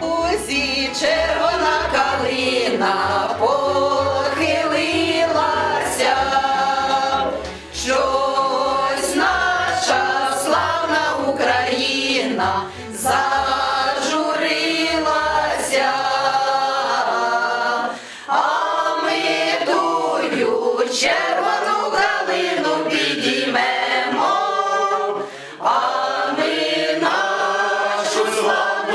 Узі Калина похилилася, щось наша славна Україна зажурилася, а ми тую червону калину підіймемо, а ми нашу славну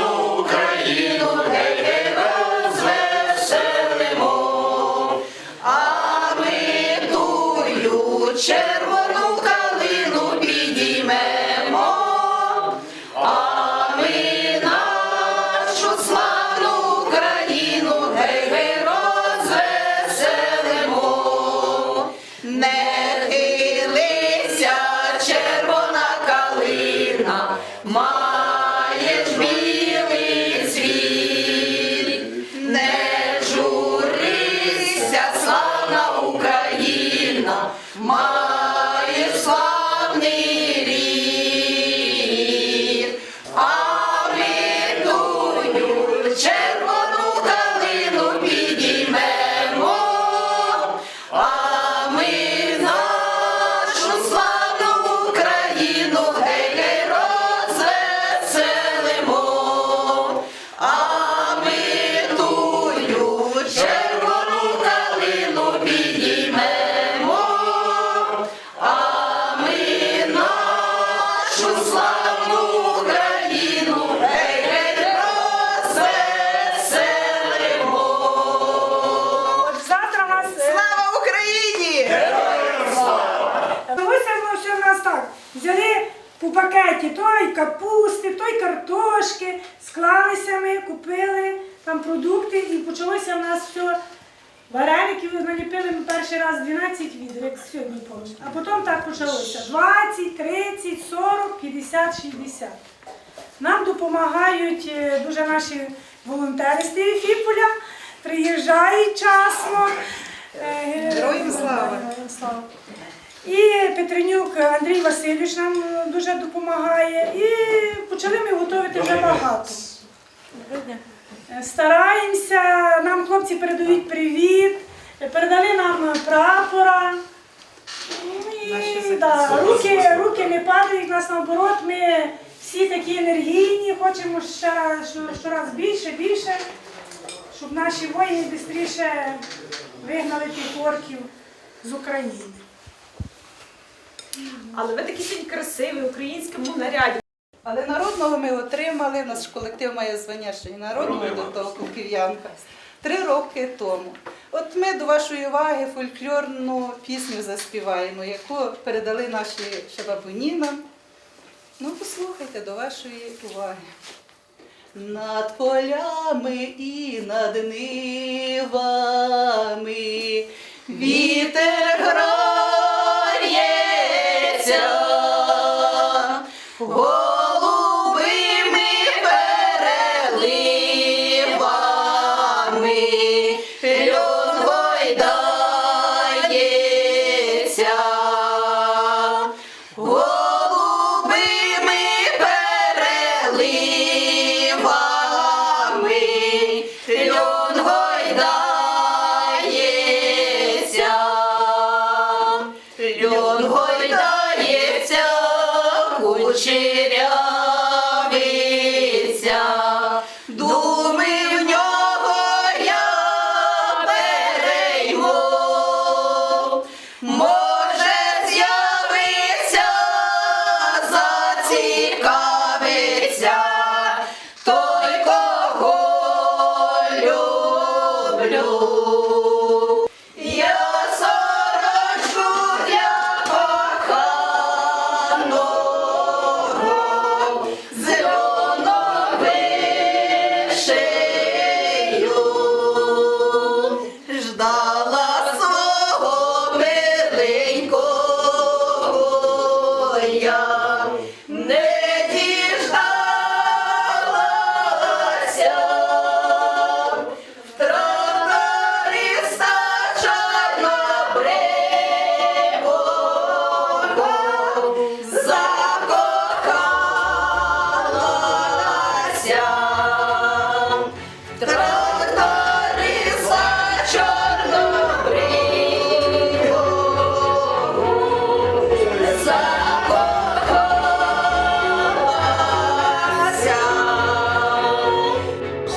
Не хилися, червона калина, маєш білий цвіт, не журися, славна Україна, маєш славний рід, а ми тую пакеті той капусти, той картошки, склалися ми, купили там продукти і почалося в нас все. Вареників наліпили ми перший раз 12 відер, як сьогодні помню. А потім так почалося. 20, 30, 40, 50, 60. Нам допомагають е, дуже наші волонтери з Фіполя, приїжджають часно. Героям слава. Героям слава. І Петренюк Андрій Васильович нам дуже допомагає. І почали ми готувати вже багато. Стараємося, нам хлопці передають привіт, передали нам прапора. І, да, руки, руки не падають, нас наоборот, ми всі такі енергійні, хочемо ще щораз більше, більше, щоб наші воїни швидше вигнали тих орків з України. Але ви такі сьогодні красиві, в українському наряді. Але народного ми отримали, наш колектив має звання ще й народного до того куків'янка. Три роки тому. От ми до вашої уваги фольклорну пісню заспіваємо, яку передали наші шабабуні нам. Ну, послухайте до вашої уваги. Над полями і над нивами льон гойдається, кучерявиця, думи в нього я перейму. Може з'явиться, зацікавиться той, кого люблю.